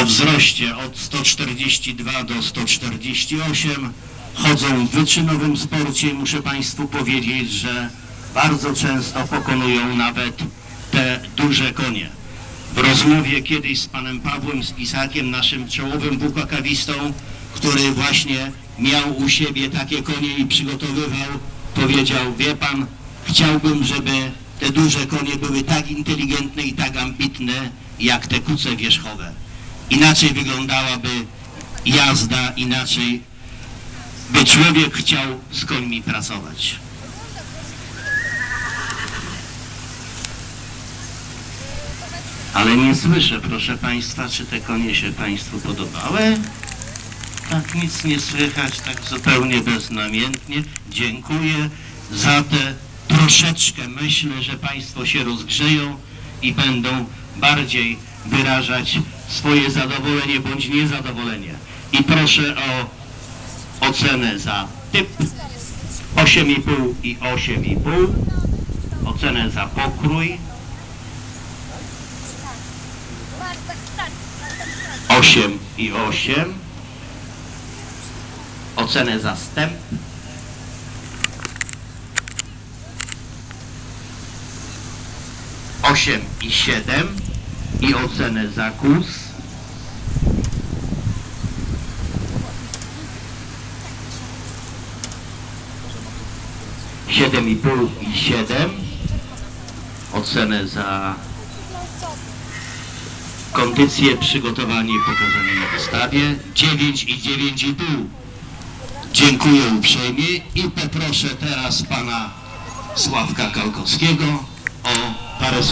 o wzroście od 142 do 148. Chodzą w wyczynowym sporcie i muszę Państwu powiedzieć, że bardzo często pokonują nawet te duże konie. W rozmowie kiedyś z panem Pawłem z Isakiem, naszym czołowym bukakawistą, który właśnie miał u siebie takie konie i przygotowywał, powiedział, wie pan, chciałbym, żeby te duże konie były tak inteligentne i tak ambitne, jak te kuce wierzchowe. Inaczej wyglądałaby jazda, inaczej by człowiek chciał z końmi pracować. Ale nie słyszę, proszę Państwa, czy te konie się Państwu podobały? Tak nic nie słychać, tak zupełnie beznamiętnie. Dziękuję za te troszeczkę. Myślę, że Państwo się rozgrzeją i będą bardziej wyrażać swoje zadowolenie bądź niezadowolenie. I proszę o ocenę za typ 8,5 i 8,5. Ocenę za pokrój 8 i 8. Ocenę za stęp. Osiem i siedem i ocenę za kurs. Siedem i pół i siedem. Ocenę za kondycję, przygotowanie i pokazanie na wystawie 9 i 9,5. Dziękuję uprzejmie i poproszę teraz pana Sławka Kalkowskiego o parę